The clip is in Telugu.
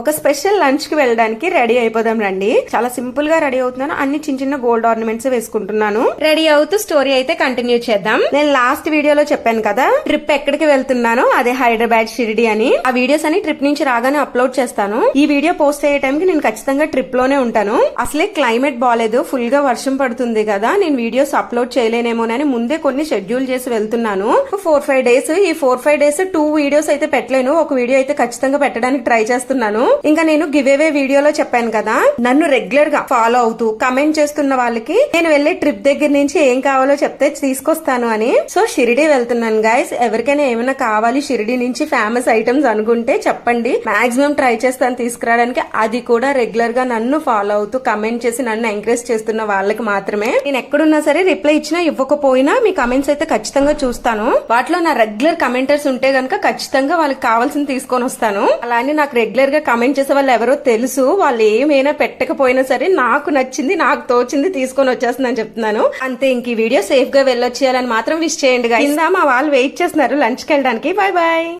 ఒక స్పెషల్ లంచ్కి వెళ్ళడానికి రెడీ అయిపోదాం రండి. చాలా సింపుల్గా రెడీ అవుతున్నాను. అన్ని చిన్న చిన్న గోల్డ్ ఆర్నమెంట్స్ వేసుకుంటున్నాను. రెడీ అవుతూ స్టోరీ అయితే కంటిన్యూ చేద్దాం. నేను లాస్ట్ వీడియోలో చెప్పాను కదా ట్రిప్ ఎక్కడికి వెళ్తున్నానో అదే హైదరాబాద్ షిరిడి అని. ఆ వీడియోస్ అని ట్రిప్ నుంచి రాగానే అప్లోడ్ చేస్తాను. ఈ వీడియో పోస్ట్ అయ్యే టైంకి నేను ఖచ్చితంగా ట్రిప్లోనే ఉంటాను. అసలే క్లైమేట్ బాగాలేదు ఫుల్గా వర్షం పడుతుంది కదా. నేను వీడియోస్ అప్లోడ్ చేయలేనేమోనని ముందే కొన్ని షెడ్యూల్ చేసి వెళ్తున్నాను. ఫోర్ ఫైవ్ డేస్ ఈ four five days two videos అయితే పెట్టలేను. ఒక వీడియో అయితే ఖచ్చితంగా పెట్టడానికి ట్రై చేస్తున్నాను. ఇంకా నేను గివ్ అవే వీడియోలో చెప్పాను కదా నన్ను రెగ్యులర్గా ఫాలో అవుతూ కమెంట్ చేస్తున్న వాళ్ళకి నేను వెళ్ళే ట్రిప్ దగ్గర నుంచి ఏం కావాలో చెప్తే తీసుకొస్తాను అని. సో షిరిడి వెళ్తున్నాను గైస్ ఎవరికైనా ఏమైనా కావాలి షిరిడి నుంచి ఫేమస్ ఐటమ్స్ అనుకుంటే చెప్పండి. మాక్సిమం ట్రై చేస్తాను తీసుకురావడానికి. అది కూడా రెగ్యులర్గా నన్ను ఫాలో అవుతూ కమెంట్ చేసి నన్ను ఎంకరేజ్ చేస్తున్న వాళ్ళకి మాత్రమే. నేను ఎక్కడున్నా సరే రిప్లై ఇచ్చినా ఇవ్వకపోయినా మీ కమెంట్స్ అయితే ఖచ్చితంగా చూస్తాను. వాటిలో నా రెగ్యులర్ కమెంటర్స్ ఉంటే గనక ఖచ్చితంగా వాళ్ళకి కావాల్సింది తీసుకొని వస్తాను. అలానే నాకు రెగ్యులర్గా కమెంట్ చేసే వాళ్ళు ఎవరో తెలుసు. వాళ్ళు ఏమైనా పెట్టకపోయినా సరే నాకు నచ్చింది నాకు తోచింది తీసుకొని వచ్చేస్తుందని చెప్తున్నాను. అంతే ఇంక ఈ వీడియో సేఫ్గా వెళ్ళొచ్చేయాలని మాత్రం విష్ చేయండి కింద మా వాళ్ళు వెయిట్ చేస్తున్నారు లంచ్కి వెళ్ళడానికి. Bye bye